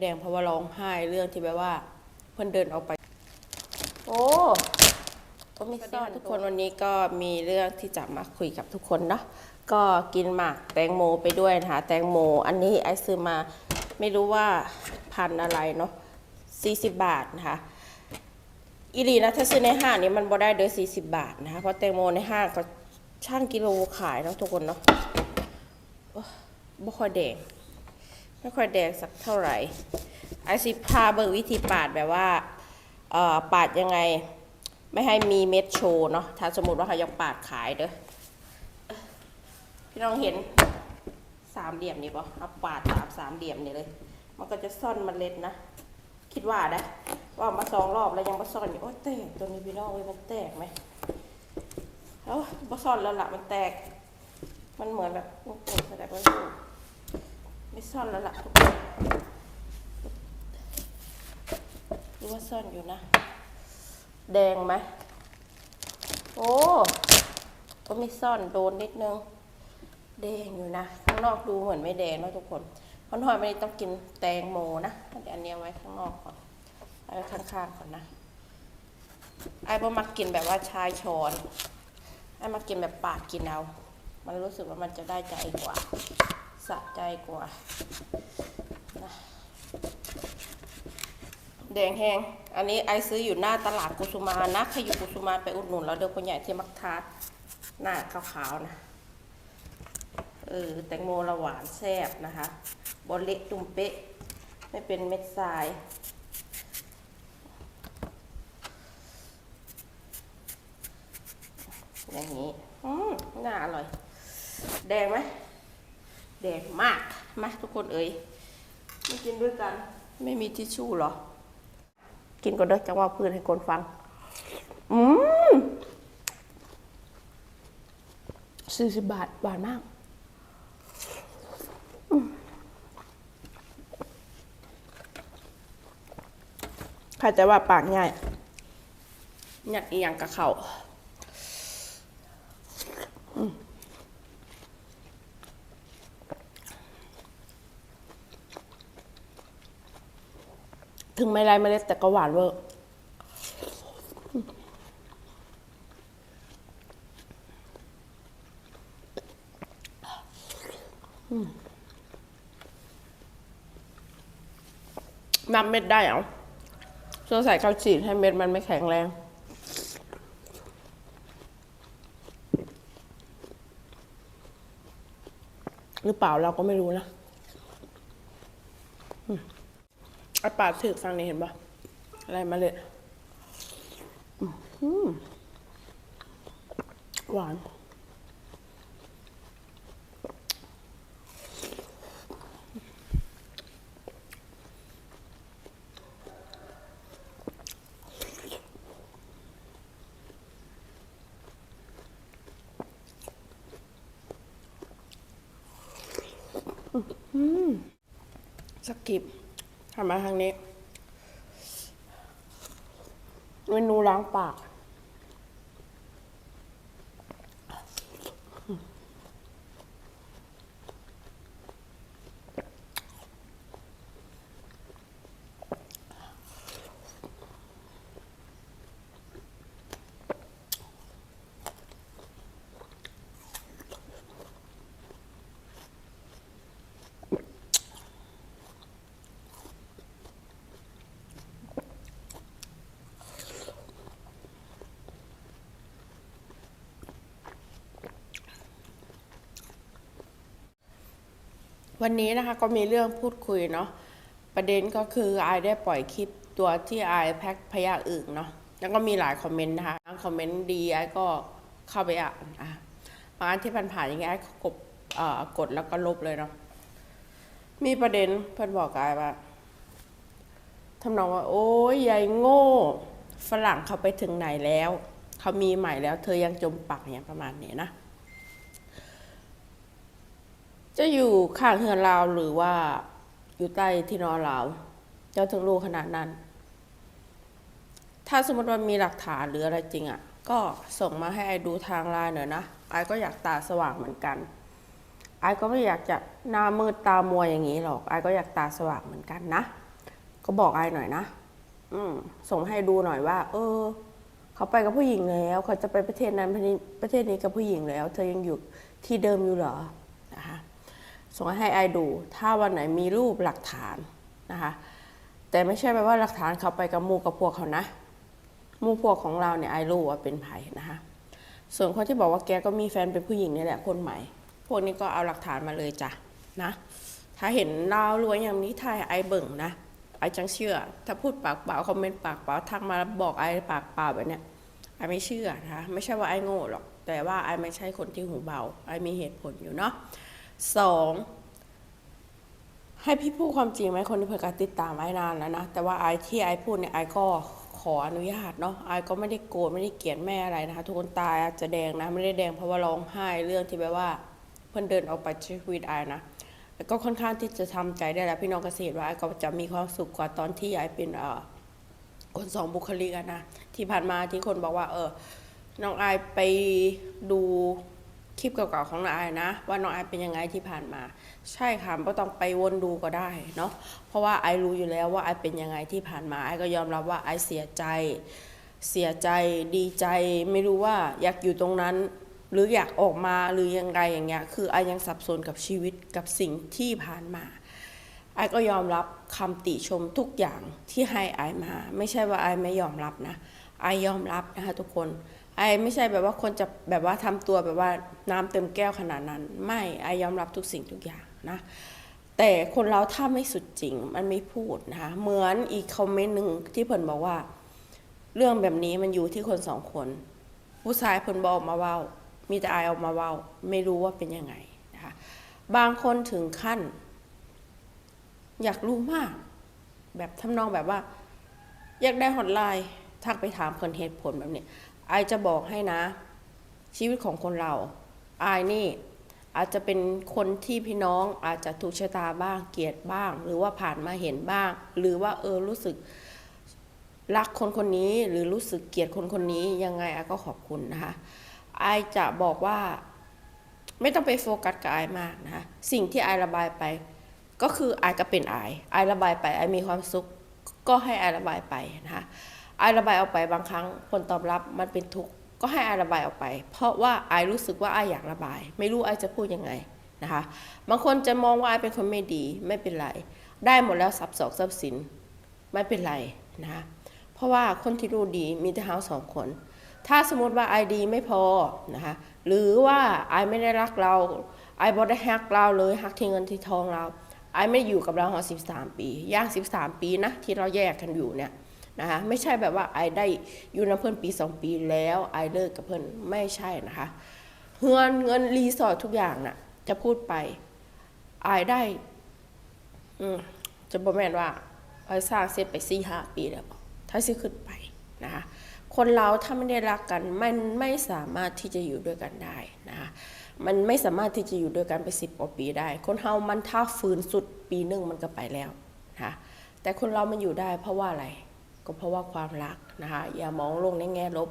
แดงเพราะว่าร้องไห้เรื่องที่แบบว่า เพื่อนเดินออกไป โอ้ก็มีซ่อนทุกคนวันนี้ก็มีเรื่องที่จะมาคุยกับทุกคนเนาะก็กินหมากแตงโมไปด้วยนะคะแตงโม อันนี้ไอซื้อมาไม่รู้ว่าพันธุ์อะไรเนาะ40 บาทนะคะอีหลีนะถ้าซื้อในห้างนี้มันบ่ได้เด้อ40 บาทนะคะเพราะแตงโมในห้างก็ช่างกิโลขายเนาะทุกคนเนาะโอ้บ่ค่อยแดง ไม่ค่อยแดงสักเท่าไหร่ไอซิพาเบิกวิธีปาดแบบว่าปาดยังไง ไม่ให้มีเม็ดโชว์เนาะถ้าสมมติว่าเขายังปาดขายเด้อพี่น้องเห็นสามเหลี่ยมนี่ปะเอาปาดสามสามเหลี่ยมนี่เลย มันก็จะซ่อนเมล็ดนะ คิดว่านะว่ามาสองรอบแล้วยังมาซ่อนอยู่โอ้แตกตัวนี้พี่น้องเอ้ยมันแตกไหมเอ้ามาซ่อนแล้วล่ะมันแตก มันเหมือนแบบโอ้โหแสดงว่า ไม่ซ่อนแล้วล่ะรู้ว่าซ่อนอยู่นะ แดงไหมโอ้ก็ไม่ซ่อนโดนนิดนึง แดงอยู่นะ ข้างนอกดูเหมือนไม่แดงนะทุกคนเพราะหอยไม่ได้ต้องกินแตงโมนะเดี๋ยวอันนี้ไว้ข้างนอกก่อนเอาไว้ข้างๆก่อนนะไอ้บ่มักกินแบบว่าชายช้อนไอ้มากินแบบปาดกินเอา มันรู้สึกว่ามันจะได้ใจกว่า สะใจกว่านะแดงแห้ง อันนี้ไอซื้ออยู่หน้าตลาดกุสุมานะใครอยู่กุสุมาไปอุดหนุนแล้วเด้อคนใหญ่ที่มักทาดหน้าขาวๆนะ เออแตงโมละหวานแซ่บนะคะบอลเละตุ่มเป๊ะ ไม่เป็นเม็ดทราย อย่างนี้ อืมน่าอร่อย แดงไหม แดงมากมาทุกคนเอ่ยไม่กินด้วยกัน ไม่มีทิชชู่หรอ กินก็เด้อจังว่าพื้นให้คนฟัง อืมสี่สิบบาทหวานมากใครจะว่าปากง่ายอยากอีหยังกับเขา ถึงไม่ไรเมล็ดแต่ก็หวานเวอร์นับเม็ดได้เหรอช่วยใส่ข้าวจีดให้เม็ดมันไม่แข็งแรงหรือเปล่าเราก็ไม่รู้นะ อืม ไอปาดถึกฟังนี่เห็นปะอะไรมาเลยหวาน สกิป ทำมาทางนี้ เมนูล้างปาก วันนี้นะคะก็มีเรื่องพูดคุยเนาะประเด็นก็คือไอได้ปล่อยคลิปตัวที่ไอแพ็คพยาอึ่งเนาะแล้วก็มีหลายคอมเมนต์นะคะบางคอมเมนต์ดีไอก็เข้าไปอ่านอะบางอันที่ผ่านๆอย่างเงี้ยไอก็กดเอ่อกดแล้วก็ลบเลยเนาะมีประเด็นเพื่อนบอกไอว่าทำนองว่า โอ้ยยายโง่ ฝรั่งเขาไปถึงไหนแล้ว เขามีใหม่แล้ว เธอยังจมปักอย่างประมาณนี้นะ จะอยู่ข้างเฮือนเราหรือว่าอยู่ใต้ที่นอนเราเจ้าถึงรู้ขนาดนั้น ถ้าสมมติว่ามีหลักฐานหรืออะไรจริงอะ่ะ ก็ส่งมาให้ไอดูทางไลน์หน่อยนะไอก็อยากตาสว่างเหมือนกันไอก็ไม่อยากจะหน้ามืดตามัวอย่างนี้หรอกไอก็อยากตาสว่างเหมือนกันนะ ก็บอกไอหน่อยนะ อืมส่งให้ดูหน่อยว่า เออ เขาไปกับผู้หญิงแล้ว เขาจะไปประเทศนั้นประเทศนี้กับผู้หญิงแล้ว เธอยังอยู่ที่เดิมอยู่เหรอ ส่งให้ไอดู ถ้าวันไหนมีรูปหลักฐานนะคะ แต่ไม่ใช่แปลว่าหลักฐานเขาไปกับมูกับพวกเขานะมูพวกของเราเนี่ยไอรู้ว่าเป็นไผ่นะคะ ส่วนคนที่บอกว่าแกก็มีแฟนเป็นผู้หญิงนี่แหละคนใหม่ พวกนี้ก็เอาหลักฐานมาเลยจ้ะนะ ถ้าเห็นเรารวยอย่างนี้ถ่ายไอเบิ่งนะไอจังเชื่อ ถ้าพูดปากเปล่าคอมเมนต์ปากเปล่าทักมาบอกไอปากเปล่าแบบเนี้ยไอไม่เชื่อนะคะไม่ใช่ว่าไอโง่หรอก แต่ว่าไอไม่ใช่คนที่หูเบาไอมีเหตุผลอยู่เนาะ สองให้พี่พูดความจริงไหมคนที่เพิ่งการติดตามไอ้นานแล้วนะแต่ว่าไอ้ที่ไอ้พูดเนี่ยไอ้ก็ขออนุญาตเนาะไอ้ก็ไม่ได้โกรธไม่ได้เกลียดแม่อะไรนะคะ ทุกคนตายอาจจะแดงนะไม่ได้แดงเพราะว่าร้องไห้เรื่องที่แบบว่า เพื่อนเดินออกไปชีวิตไอนะแล้วก็ค่อนข้างที่จะทำใจได้แล้วพี่น้องเกษตรว่าไอ้ก็จะมีความสุขกว่าตอนที่ไอ้เป็นเอ่อคนสองบุคลิกนะที่ผ่านมาที่คนบอกว่า เออน้องไอายไปดู คลิปเก่าๆของน้องไอายนะ ว่าน้องไอายเป็นยังไงที่ผ่านมา ใช่ค่ะไม่ต้องไปวนดูก็ได้เนาะเพราะว่าไอรู้อยู่แล้วว่าไอเป็นยังไงที่ผ่านมาไอก็ยอมรับว่าไอเสียใจ เสียใจดีใจ ไม่รู้ว่าอยากอยู่ตรงนั้น หรืออยากออกมาหรือยังไงอย่างเงี้ยคือไอยังสับสนกับชีวิตกับสิ่งที่ผ่านมาไอก็ยอมรับคำติชมทุกอย่างที่ให้ไอมา ไม่ใช่ว่าไอไม่ยอมรับนะไอยอมรับนะคะทุกคน ไอไม่ใช่แบบว่าคนจะแบบว่าทำตัวแบบว่าน้ำเต็มแก้วขนาดนั้น ไม่ไอยอมรับทุกสิ่งทุกอย่างนะ แต่คนเราถ้าไม่สุดจริงมันไม่พูดนะคะเหมือนอีกคอมเมนต์หนึ่งที่เพิ่นบอกว่า เรื่องแบบนี้มันอยู่ที่คนสองคน ผู้ชายเพิ่นบออกมาเว้า มีแต่อายออกมาเว้า ไม่รู้ว่าเป็นยังไงนะคะบางคนถึงขั้น อยากรู้มาก แบบทำนองแบบว่า อยากได้ฮอตไลน์ทักไปถามเพิ่นเหตุผลแบบนี้ ไอจะบอกให้นะ ชีวิตของคนเราไอนี่อาจจะเป็นคนที่พี่น้องอาจจะถูกชะตาบ้างเกลียดบ้าง หรือว่าผ่านมาเห็นบ้าง หรือว่าเออรู้สึกรักคนคนนี้หรือรู้สึกเกลียดคนคนนี้ยังไงอาก็ขอบคุณนะคะไอจะบอกว่าไม่ต้องไปโฟกัสกับไอมากนะคะสิ่งที่ไอระบายไป ก็คือไอก็เป็นไอไอระบายไปไอมีความสุขก็ให้ไอระบายไปนะคะ ไอายระบายออกไปบางครั้งผลตอบรับมันเป็นทุกข์ก็ให้ไอายระบายออกไป เพราะว่าไอายรู้สึกว่าไอายอยากระบาย ไม่รู้ไอายจะพูดยังไงนะคะบางคนจะมองว่าไอายเป็นคนไม่ดีไม่เป็นไร ได้หมดแล้วทรัพย์สองทรัพย์สินไม่เป็นไรนะคะเพราะว่าคนที่รู้ดีมีแต่เฮาสองคน ถ้าสมมติว่าไอดีไม่พอนะคะหรือว่าไอไม่ได้รักเราไอบอได้ฮักเราเลยฮักที่เงินที่ทองเราไอไม่ได้อยู่กับเราหอสิบสามปีย่างสิบสามปีนะที่เราแยกกันอยู่เนี่ย นะคะไม่ใช่แบบว่าไอได้อยู่น้ำเพื่อนปีสองปีแล้วไอเลิกกับเพื่อนไม่ใช่นะคะเงินเงินรีสอร์ททุกอย่างน่ะจะพูดไปไอได้อืมจะบอกแม่นว่าไอสร้างเสร็จไปสี่ห้าปีแล้ว ถ้าซื้อขึ้นไปนะคะคนเราถ้าไม่ได้รักกันมันไม่สามารถที่จะอยู่ด้วยกันได้นะคะมันไม่สามารถที่จะอยู่ด้วยกันไปสิบกว่าปีได้ คนเฮามันถ้าฝืนสุดปีหนึ่งมันก็ไปแล้วนะคะแต่คนเรามันอยู่ได้เพราะว่าอะไร ก็เพราะว่าความรักนะคะอย่ามองลงในแง่ลบ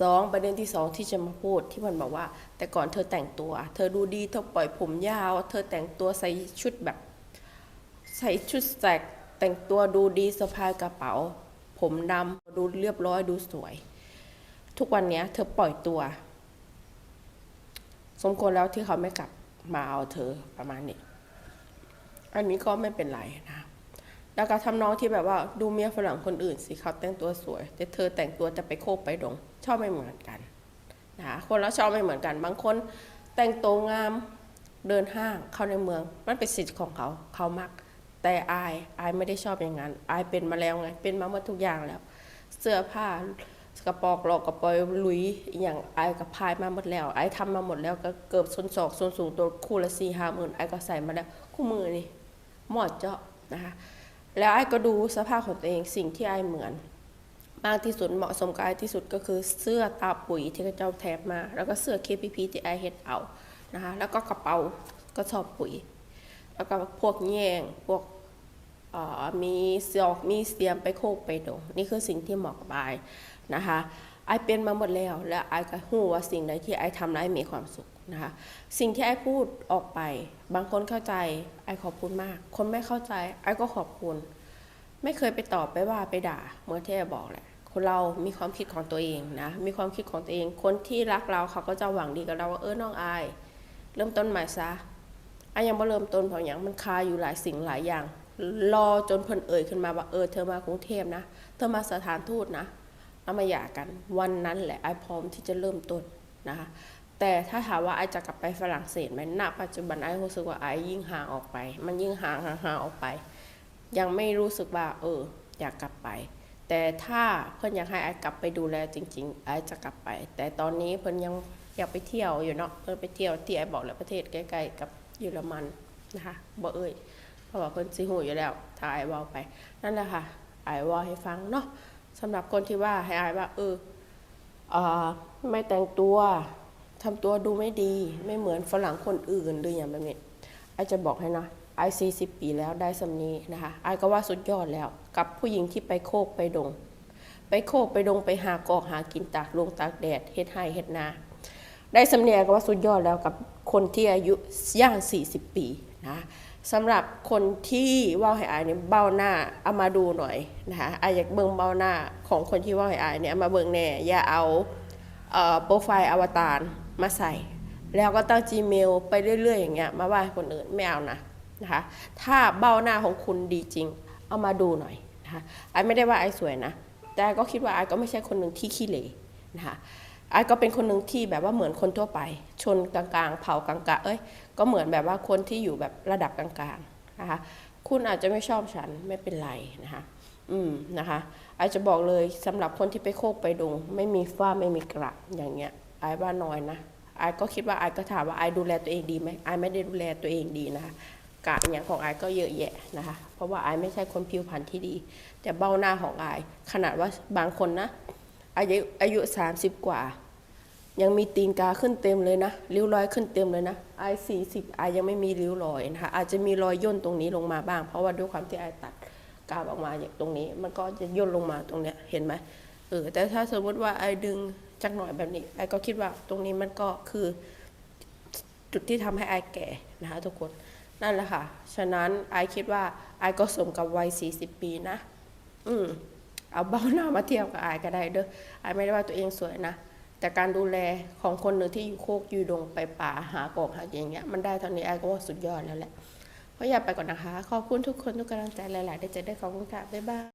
สองประเด็นที่สองที่จะมาพูดที่มันบอกว่า แต่ก่อนเธอแต่งตัว เธอดูดีเธอปล่อยผมยาว เธอแต่งตัวใส่ชุดแบบ ใส่ชุดแสกแต่งตัวดูดีสะพายกระเป๋า ผมดำดูเรียบร้อยดูสวย ทุกวันนี้เธอปล่อยตัว สมควรแล้วที่เขาไม่กลับมาเอาเธอประมาณนี้ อันนี้ก็ไม่เป็นไรนะ แล้วก็ทำน้องที่แบบว่าดูเมียฝรั่งคนอื่นสิเขาแต่งตัวสวย แต่เธอแต่งตัวจะไปโคกไปดง ชอบไม่เหมือนกันนะคะคนเราชอบไม่เหมือนกัน บางคนแต่งตัวงามเดินห้างเข้าในเมือง มันเป็นสิทธิ์ของเขาเขามัก แต่อายอายไม่ได้ชอบอย่างนั้นอายเป็นมาแล้วไงเป็นมาหมดทุกอย่างแล้ว เสื้อผ้ากระปอกหลอกกระปอยลุยอย่างไอายกับพายมาหมดแล้วไอายทำมาหมดแล้วก็เกือบส้นศอกส้นสูงตัวคู่ละสี่ห้าหมื่นไอายก็ใส่มาแล้วคู่มือนี่หมอดเจาะนะคะ แล้วไอ้ก็ดูสภาพของตัวเองสิ่งที่ไอ้เหมือนมากที่สุดเหมาะสมกับไอ้ที่สุดก็คือเสื้อตาปุ๋ยที่เขาเจ้าแถบมา แล้วก็เสื้อ KPP ที่ไอ้เฮ็ดเอานะคะแล้วก็กระเป๋าก็ชอบปุ๋ย แล้วก็พวกแยงพวกมีเสียอกมีเสียมไปโคกไปดงนี่คือสิ่งที่เหมาะกับไอ้นะคะไอเป็นมาหมดแล้ว และไอก็รู้ว่าสิ่งใดที่ไอทำแล้วไอมีความสุข นะคะสิ่งที่ไอ้พูดออกไป บางคนเข้าใจไอ้ขอบคุณมาก คนไม่เข้าใจไอ้ก็ขอบคุณ ไม่เคยไปตอบไปว่าไปด่าเหมื่อนที่แอบอกแหละคนเรามีความคิดของตัวเองนะมีความคิดของตัวเอง คนที่รักเราเขาก็จะหวังดีกับเราว่าเออน้องอาย เริ่มต้นใหม่ซะไอายยังไม่เริ่มต้นเพราะอย่างมันคาอยู่หลายสิ่งหลายอย่าง รอจนเพิ่นเอ่ยขึ้นมาว่าเออเธอมากรุงเทพนะ เธอมาสถานทูตนะเอามาหย่ากันวันนั้นแหละไอายพร้อมที่จะเริ่มต้นนะคะ แต่ถ้าถามว่าไอจะกลับไปฝรั่งเศสไหมณปัจจุบันไอรู้สึกว่าไอยิ่งห่างออกไป มันยิ่งห่างห่างห่างออกไป ยังไม่รู้สึกว่า เออ อยากกลับไป แต่ถ้าเพื่อนอยากให้ไอกลับไปดูแลจริง ๆ ไอจะกลับไป แต่ตอนนี้เพื่อนยังอยากไปเที่ยวอยู่เนาะเพื่อนไปเที่ยวที่ไอบอกแล้วประเทศใกล้ๆกับเยอรมันนะคะบ่เอ่ยเพราะว่าเพื่อนสิหูอยู่แล้วถ้าไอว่าไป นั่นแหละค่ะไอว่าให้ฟังเนาะสำหรับคนที่ว่าให้ไอว่าเอออ่าไม่แต่งตัว ทำตัวดูไม่ดีไม่เหมือนฝรั่งคนอื่นหรืออย่างแบบนี้ไอาจะบอกให้นะไอซีสิปีแล้วได้สำนีนะคะไอก็ว่าสุดยอดแล้ว กับผู้หญิงที่ไปโคกไปดง ไปโคกไปดงไปหากอกหากินตากลงตากแดดเฮ็ดไห้เฮ็ดนา ได้สำเนียงก็ว่าสุดยอดแล้วกับคนที่อายุย่าง 40 ปีนะสำหรับคนที่ว่าให้อายเนี่ยเบ้าหน้าเอามาดูหน่อยนะคะอายอยากเบิ่งเบ้าหน้าของคนที่ว่าให้อายเนี่ยเอามาเบิ่งแน่อย่าเอาเอ่อโปรไฟล์อวตาร มาใส่ แล้วก็ตั้ง Gmail ไปเรื่อย ๆ อย่างเงี้ย มาว่าคนอื่นไม่เอานะนะคะ ถ้าเบ้าหน้าของคุณดีจริง เอามาดูหน่อยนะคะไอายไม่ได้ว่าไอายสวยนะ แต่ก็คิดว่าไอายก็ไม่ใช่คนหนึ่งที่ขี้เหร่นะคะไอายก็เป็นคนหนึ่งที่แบบว่าเหมือนคนทั่วไป ชนกลางๆ เผ่ากลางๆ เอ้ย ก็เหมือนแบบว่าคนที่อยู่แบบระดับกลางๆนะคะ คุณอาจจะไม่ชอบฉันไม่เป็นไรนะคะ อืมนะคะไอายจะบอกเลยสำหรับคนที่ไปโคกไปดง ไม่มีฝ้าไม่มีกระอย่างเงี้ย อายว่าน้อยนะไอายก็คิดว่าไอายก็ถามว่าไอายดูแลตัวเองดีไหมไอายไม่ได้ดูแลตัวเองดีนะคะกะอย่างของไอายก็เยอะแยะนะคะ เพราะว่าไอายไม่ใช่คนผิวพรรณที่ดี แต่เบ้าหน้าของไอายขนาดว่าบางคนนะอายุอายุสามสิบกว่า ยังมีตีนกาขึ้นเต็มเลยนะริ้วรอยขึ้นเต็มเลยนะอายสี่สิบอายยังไม่มีริ้วรอยนะคะอาจจะมีรอยย่นตรงนี้ลงมาบ้าง เพราะว่าด้วยความที่ไอตัดกาบออกมาอย่างตรงนี้ มันก็จะย่นลงมาตรงเนี้ยเห็นไหมเออแต่ถ้าสมมติว่าไอดึง จักหน่อยแบบนี้ไอายก็คิดว่าตรงนี้มันก็คือจุดที่ทำให้อายแก่นะคะทุกคนนั่นแหละค่ะ ฉะนั้นไอายคิดว่าไอายก็สมกับวัย 40 ปีนะ อืมเอาเบ้าหน้ามาเทียบกับไอายก็ได้เด้อไอายไม่ได้ว่าตัวเองสวยนะแต่การดูแลของคนหนึ่งที่อยู่โคกอยู่ดงไปป่าหากบหาอย่างเงี้ยมันได้เท่านี้ไอายก็ว่าสุดยอดแล้วแหละเพราะอยากไปก่อนนะคะ ขอบคุณทุกคนทุกกำลังใจหลาย ๆ ได้เจอได้ขอบคุณค่ะบ๊ายบาย